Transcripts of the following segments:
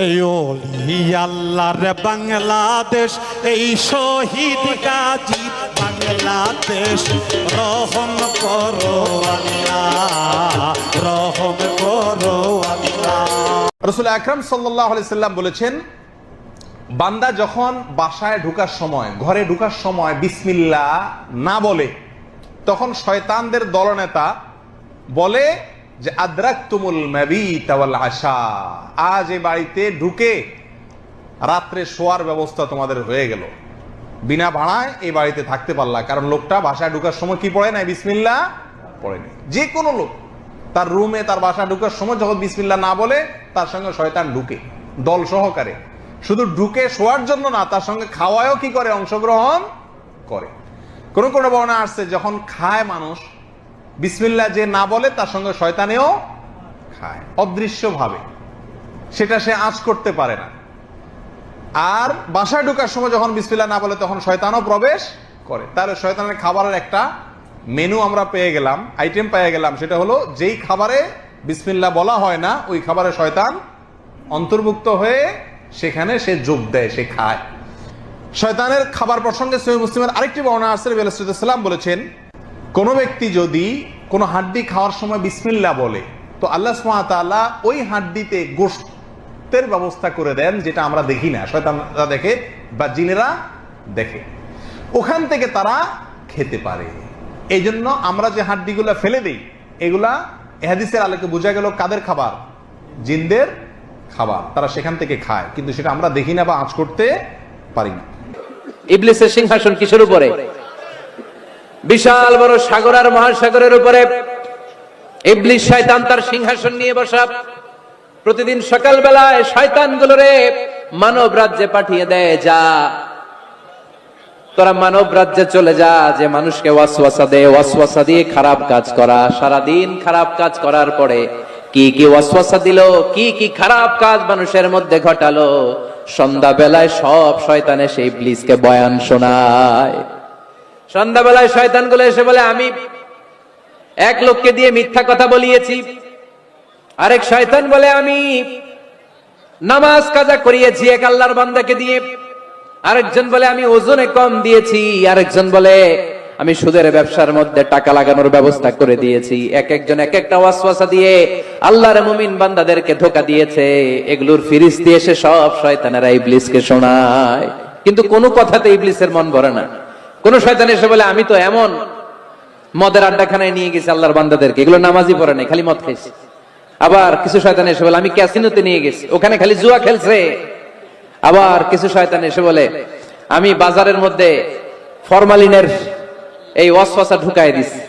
এই আল্লাহর বাংলাদেশ, এই শহীদ গাজী বাংলাদেশ। রহম করো রহম করো রসুল আকরাম সাল্লাম বলেছেন, বান্দা যখন বাসায় ঢুকার সময়, ঘরে ঢুকার সময় বিসমিল্লা না বলে, তখন শয়তানদের দলনেতা বলে যে আদ্রাক তুমুল তাওয়াল আশা। আজ এই বাড়িতে ঢুকে রাত্রে শোয়ার ব্যবস্থা তোমাদের হয়ে গেল। বিনা ভাড়ায় এই বাড়িতে থাকতে পারলা, কারণ লোকটা বাসায় ঢুকার সময় কি পড়ে নাই? বিসমিল্লা পড়েনি যে কোনো লোক তার রুমে, তার বাসা ঢুকার সময় যখন বিসমিল্লা না বলে, তার সঙ্গে শয়তান ঢুকে, দল সহকারে। শুধু ঢুকে শোয়ার জন্য না, তার সঙ্গে খাওয়ায়ও কি করে? অংশগ্রহণ করে। কোনো কোনো বর্ণা আসছে, যখন খায় মানুষ বিসমিল্লা যে না বলে, তার সঙ্গে শয়তানেও খায় অদৃশ্য ভাবে সেটা সে আঁচ করতে পারে না। আর বাসায় ঢোকার সময় যখন বিসমিল্লা না বলে, তখন শয়তানও প্রবেশ করে। তাহলে শয়তানের খাবারের একটা মেনু আমরা পেয়ে গেলাম আইটেম পেয়ে গেলাম, সেটা হলো যেই খাবারে বিসমিল্লা বলা হয় না, ওই খাবারে শয়তান অন্তর্ভুক্ত হয়ে সেখানে সে যোগ দেয়, সে খায়। শয়তানের খাবার প্রসঙ্গে সহি মুসলিমের আরেকটি বর্ণনা আছে সাল্লাম বলেছেন কোন ব্যক্তি যদি কোনো হাড্ডি খাওয়ার সময় বিসমিল্লা বলে, তো আল্লাহ সুবহানাহু ওই হাড্ডিতে গোশতের ব্যবস্থা করে দেন যেটা আমরা দেখি না। শয়তানরা দেখে বা জিনেরা দেখে। ওখান থেকে তারা খেতে পারে। এই জন্য আমরা যে হাড্ডিগুলা ফেলে দিই, এগুলা এহাদিসের আলোকে বোঝা গেল কাদের খাবার? জিনদের খাবার। তারা সেখান থেকে খায়, কিন্তু সেটা আমরা দেখি না বা আঁচ করতে পারি না। ইবলিসের সিংহাসন কিসের উপরে? বিশাল বড় সাগর আর মহাসাগরের উপরে ইবলিস শয়তান তার সিংহাসন নিয়ে বসা। প্রতিদিন সকালবেলায় শয়তান গুলোরে মানব রাজ্যে পাঠিয়ে দেয়, যা। তোরা মানব রাজ্যে চলে যা, যে মানুষকে ওয়াসওয়াসা দেয় ওয়াসওয়াসা দিয়ে খারাপ কাজ করা। সারাদিন খারাপ কাজ করার পরে কি কি ওয়াসওয়াসা দিল, কি কি খারাপ কাজ মানুষের মধ্যে ঘটালো। সন্ধ্যা বেলায় সব শয়তানে সেই ব্লিজকে বয়ান শোনায়। সন্ধ্যাবেলায় শয়তানগুলো এসে বলে, আমি এক লোককে দিয়ে মিথ্যা কথা বলিয়েছি। আরেক শয়তান বলে, আমি নামাজ কাজা করিয়েছি এক আল্লাহর বান্দাকে দিয়ে। আরেকজন বলে, আমি ওজনে কম দিয়েছি। আরেকজন বলে, আমি সুদের ব্যবসার মধ্যে টাকা লাগানোর ব্যবস্থা করে দিয়েছি। এক একজন এক একটা ওয়াসওয়াসা দিয়ে আল্লাহর মুমিন বান্দাদেরকে ধোকা দিয়েছে। এগুলোর ফিরিস্তি এসে সব শয়তানেরা ইবলিসকে শোনায়। কিন্তু কোনো কথাতে ইবলিসের মন ভরে না। কোন শয়তান এসে বলে, আমি তো এমন মদের আড্ডাখানায় নিয়ে গেছি আল্লাহর বান্দাদেরকে। এগুলো নামাজই পড়ে নাই, খালি মদ খাইছে। আবার কিছু শয়তান এসে বলে, আমি ক্যাসিনোতে নিয়ে গেছি, ওখানে খালি জুয়া খেলছে। আবার কিছু শয়তান এসে বলে, আমি বাজারের মধ্যে ফরমালিনের এই ওয়াসওয়াসা ঢুকাই দিছি।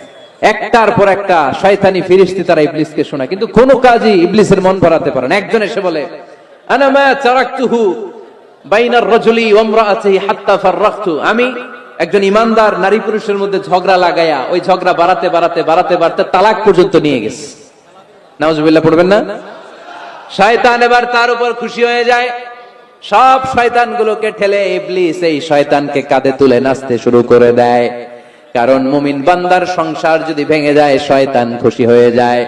একটার পর একটা শয়তানি ফিরিস্তি তারা ইবলিসকে শোনা কিন্তু কোন কাজই ইবলিসের মন ভরাতে পারে না। একজন এসে বলে, আনা মা চারাকতুহু বাইনার রজুলি ওমরাআতিহি হাত্তা ফাররাখতু আমি একজন ইমানদার নারী পুরুষের মধ্যে ঝগড়া লাগায়া, ওই ঝগড়া বাড়াতে বাড়াতে বাড়াতে বাড়াতে তালাক পর্যন্ত নিয়ে গেছে। নাউজুবিল্লাহ, পড়বেন না? শয়তান এবার তার উপর খুশি হয়ে যায়। সব শয়তান গুলোকে ঠেলে ইবলিস এই শয়তানকে কাঁধে তুলে নাচতে শুরু করে দেয়। কারণ মুমিন বান্দার সংসার যদি ভেঙে যায়, শয়তান খুশি হয়ে যায়।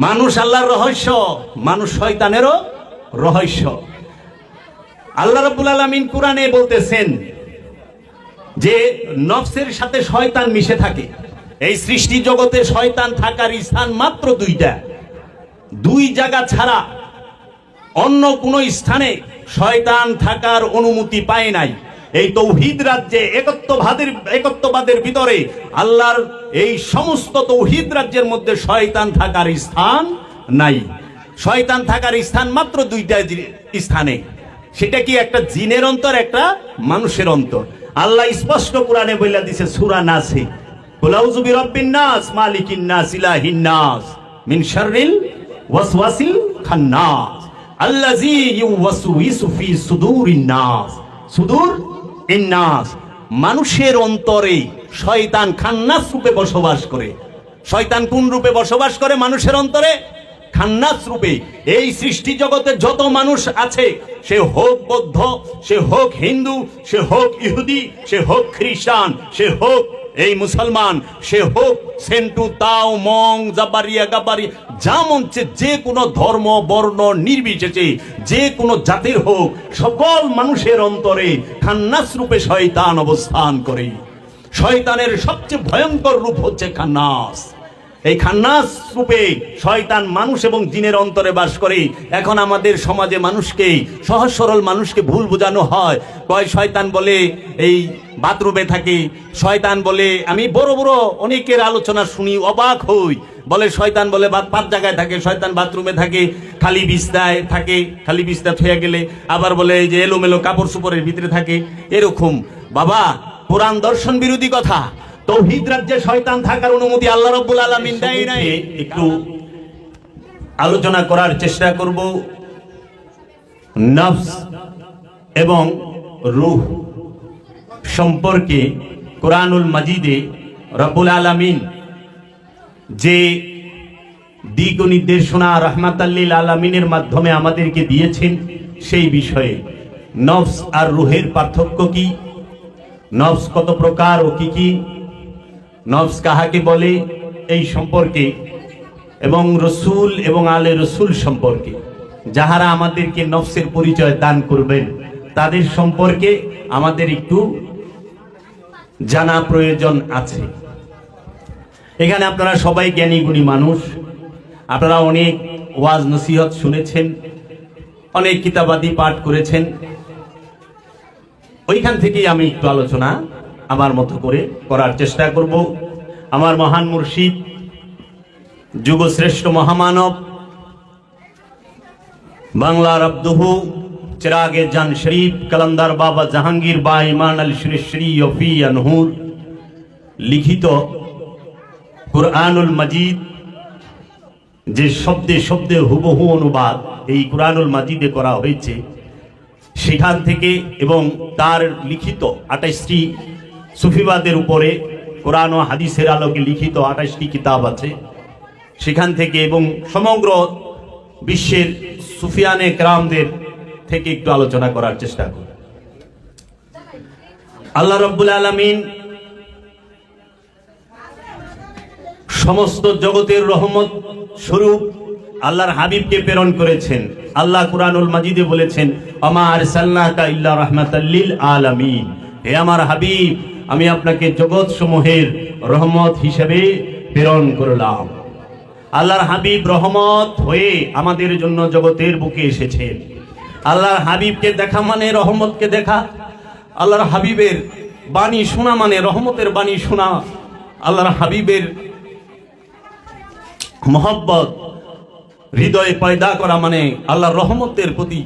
মানুষ আল্লাহর রহস্য, মানুষ শয়তানেরও রহস্য। আল্লাহ রাব্বুল আলামিন কোরআনে বলতেছেন যে নফসের সাথে শয়তান মিশে থাকে। এই সৃষ্টি জগতে শয়তান থাকার স্থান মাত্র দুইটা। দুই জায়গা ছাড়া অন্য কোনো স্থানে শয়তান থাকার অনুমতি পায় নাই। এই তৌহিদ রাজ্যে একত্ববাদের একত্ববাদের ভিতরে আল্লাহর এই সমস্ত তৌহিদ রাজ্যের মধ্যে শয়তান থাকার স্থান নাই। শয়তান থাকার স্থান মাত্র দুইটা স্থানে। সেটা কি একটা জিনের অন্তর, একটা মানুষের অন্তর? আল্লাহ স্পষ্ট কোরআনে বইলা দিছে, সূরা নাসে। কুলাউযু বিরাব্বিন নাস, মালিকিন নাস, ইলাহিন নাস, মিন শাররিল ওয়াসওয়াসিল খান্নাস, আল্লাযী ইউওয়াসউইসু ফি সুদুরিন নাস। সুদূর, ইন্নাস। মানুষের অন্তরে শয়তান খান্নাস রূপে বসবাস করে। শয়তান কোন রূপে বসবাস করে? মানুষের অন্তরে খান্নাস রূপে এই সৃষ্টি জগতে যত মানুষ আছে, সে হোক বৌদ্ধ, সে হোক হিন্দু, সে হোক ইহুদি, সে হোক খ্রিস্টান সে হোক এই মুসলমান, সে হোক সেন্টু, তাও, মং জাবারিয়া গাবারি যা মঞ্চে যে কোনো ধর্ম, বর্ণ, নির্বিশেষে, যে কোনো জাতির হোক, সকল মানুষের অন্তরে খান্নাস রূপে শয়তান অবস্থান করে। শয়তানের সবচেয়ে ভয়ঙ্কর রূপ হচ্ছে খান্নাস। এই খান্নাস রূপে শয়তান মানুষ এবং জিনের অন্তরে বাস করে। এখন আমাদের সমাজে মানুষকে, সহজ সরল মানুষকে ভুল বোঝানো হয়। কয় শয়তান বলে, এই বাথরুমে থাকে। শয়তান বলে, আমি বড় বড় অনেকের আলোচনা শুনি, অবাক হই। বলে শয়তান বলে পাঁচ জায়গায় থাকে, শয়তান বাথরুমে থাকে, খালি বিস্তায় থাকে, খালি বিস্তা থুয়ে গেলে। আবার বলে এই যে এলোমেলো কাপড় সুপড়ের ভিতরে থাকে, এরকম। বাবা, কোরআন দর্শন বিরোধী কথা। তৌহিদ রাজ্যে শয়তান থাকার অনুমতি আল্লাহ রব্বুল আলামিন দেয় নাই। একটু আলোচনা করার চেষ্টা করব। নফস এবং রুহ সম্পর্কে কোরআনুল মাজিদে রব্বুল আলামিন যে দিক নির্দেশনা রহমাতাল্লিল আলামিনের মাধ্যমে আমাদেরকে দিয়েছেন, সেই বিষয়ে নফস আর রুহের পার্থক্য কি? নফস কত প্রকার ও কি কি? নফস কাহাকে বলে? এই সম্পর্কে। এবং রসুল এবং আলে রসুল সম্পর্কে। যাহারা আমাদেরকে নফসের পরিচয় দান করবেন, তাদের সম্পর্কে আমাদের একটু জানা প্রয়োজন আছে। এখানে আপনারা সবাই জ্ঞানী গুণী মানুষ। আপনারা অনেক ওয়াজ নসিহত শুনেছেন, অনেক কিতাবাদি পাঠ করেছেন। ওইখান থেকেই আমি একটু আলোচনা আমার মতো করে করার চেষ্টা করব। আমার মহান মুর্শিদ, যুগশ্রেষ্ঠ মহামানব, বাংলার আব্দুহু, চিরাগে জান শরীফ, কালান্দার বাবা জাহাঙ্গীর বা ইমান আল শ্রী শ্রী ইয়ফি আনহুর লিখিত কুরআনুল মজিদ, যে শব্দে শব্দে হুবহু অনুবাদ এই কুরআনুল মাজিদে করা হয়েছে, সেখান থেকে এবং তার লিখিত আঠাইশটি সুফিবাদের উপরে কোরআন ও হাদিসের আলোকে লিখিত আঠাশটি কিতাব আছে। সেখান থেকে এবং সমগ্র বিশ্বের সুফিয়ানে ক্রামদের থেকে একটু আলোচনা করার চেষ্টা করি। আল্লাহ রব্বুল আলমিন সমস্ত জগতের রহমত স্বরূপ আল্লাহর হাবিবকে প্রেরণ করেছেন। আল্লাহ কুরআনুল মাজিদে বলেছেন আমার সাল্লাকা ইল্লা রাহমাতাল্লিল আলামিন। হে আমার হাবিব আমি আপনাকে জগৎ সমূহের রহমত হিসেবে প্রেরণ করলাম। আল্লাহর হাবিব রহমত হয়ে আমাদের জন্য জগতের বুকে এসেছেন। আল্লাহর হাবিবকে দেখা মানে রহমতকে দেখা, আল্লাহর হাবিবের বাণী শোনা মানে রহমতের বাণী শোনা, আল্লাহর হাবিবের মোহব্বত, হৃদয়ে পয়দা করা মানে আল্লাহর রহমতের প্রতি